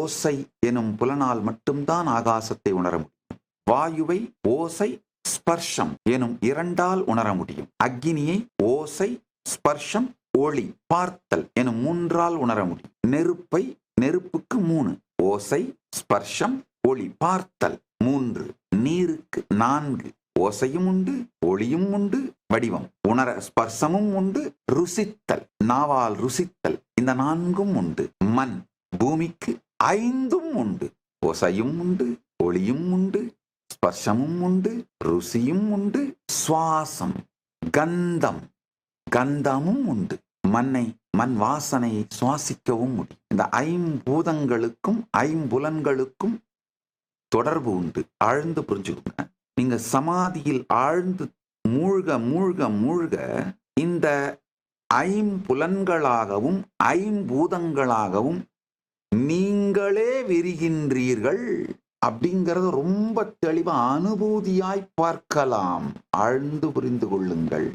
ஓசை எனும் புலனால் மட்டும்தான் ஆகாசத்தை உணர முடியும். வாயுவை ஓசை ஸ்பர்ஷம் எனும் இரண்டால் உணர முடியும். அக்னியை ஓசை ஸ்பர்ஷம் ஒளி பார்த்தல் எனும் மூன்றால் உணர முடியும். நெருப்பை நெருப்புக்கு மூணு. ஓசை ஸ்பர்ஷம் ஒளி பார்த்தல் மூன்று. நீருக்கு நான்கு. ஓசையும் உண்டு ஒளியும் உண்டு வடிவம். உணர ஸ்பர்சமும் உண்டு ருசித்தல். நாவால் ருசித்தல். இந்த நான்கும் உண்டு. மண். பூமிக்கு ஐந்தும் உண்டு. ஓசையும் உண்டு ஒளியும் உண்டு ஸ்பர்ஷமும் உண்டு ருசியும் உண்டு சுவாசம் கந்தம். கந்தமும் உண்டு. மண்ணை மண் வாசனையை சுவாசிக்கவும் முடியும். இந்த ஐம்பூதங்களுக்கும் ஐம்புலன்களுக்கும் தொடர்பு உண்டு. ஆழ்ந்து புரிஞ்சுக்கோங்க. நீங்க சமாதியில் ஆழ்ந்து மூழ்க மூழ்க மூழ்க இந்த ஐம்புலன்களாகவும் ஐம்பூதங்களாகவும் நீங்களே விரிகின்றீர்கள் அப்படிங்கிறத ரொம்ப தெளிவா அனுபூதியாய் பார்க்கலாம். ஆழ்ந்து புரிந்து கொள்ளுங்கள்.